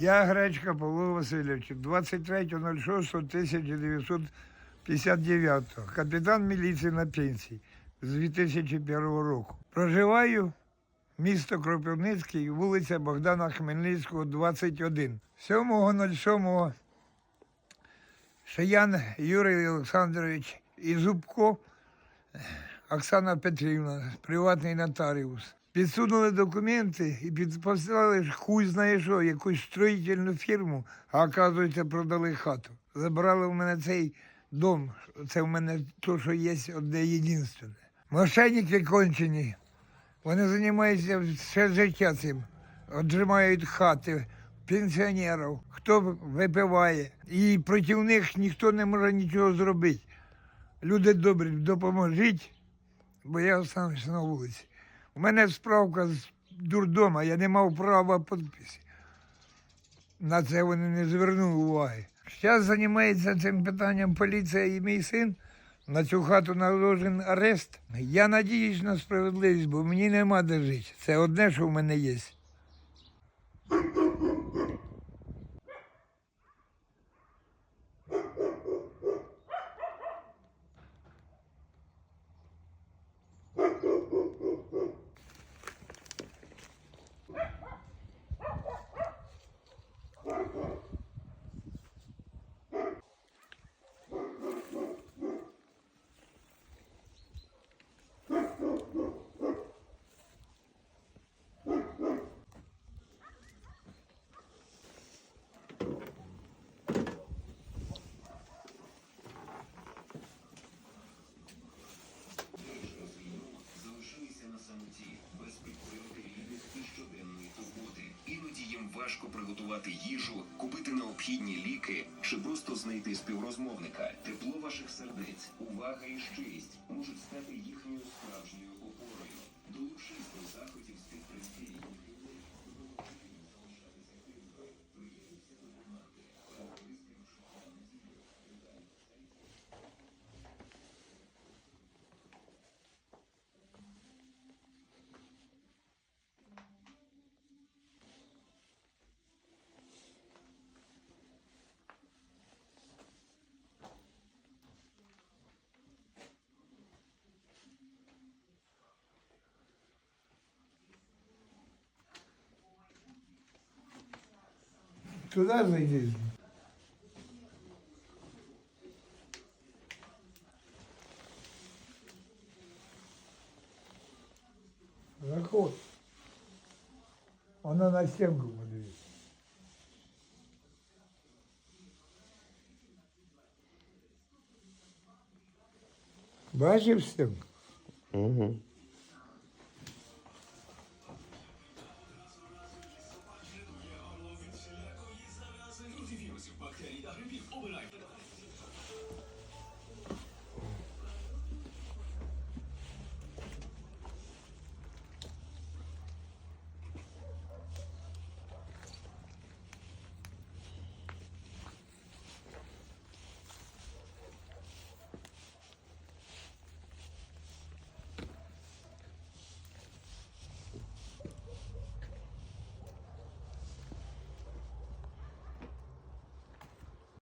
Я Гречка Павло Васильович, 23.06.1959, капітан міліції на пенсії з 2001 року. Проживаю місто Кропивницький, вулиця Богдана Хмельницького, 21. 7.07 Шиян Юрій Олександрович і Зубко Оксана Петрівна, приватний нотаріус. Підсунули документи і підписали хуй знає що, якусь строїтельну фірму, а оказується, продали хату. Забрали в мене цей дом. Це в мене то, що є одне єдинственне. Мошенники кончені. Вони займаються все життя цим. Отжимають хати пенсіонерів, хто випиває. І проти них ніхто не може нічого зробити. Люди добрі, допоможіть, бо я остануся на вулиці. У мене справка з дурдома, я не мав права підписи. На це вони не звернули уваги. Зараз займається цим питанням поліція і мій син. На цю хату наложен арест. Я надіюсь на справедливість, бо мені нема де жити. Це одне, що в мене є. Важко приготувати їжу, купити необхідні ліки чи просто знайти співрозмовника. Тепло ваших сердець, увага і щирість можуть стати їхньою Туда зайди. Заход. Она на стенку подвесит. Бачив стенку? Угу.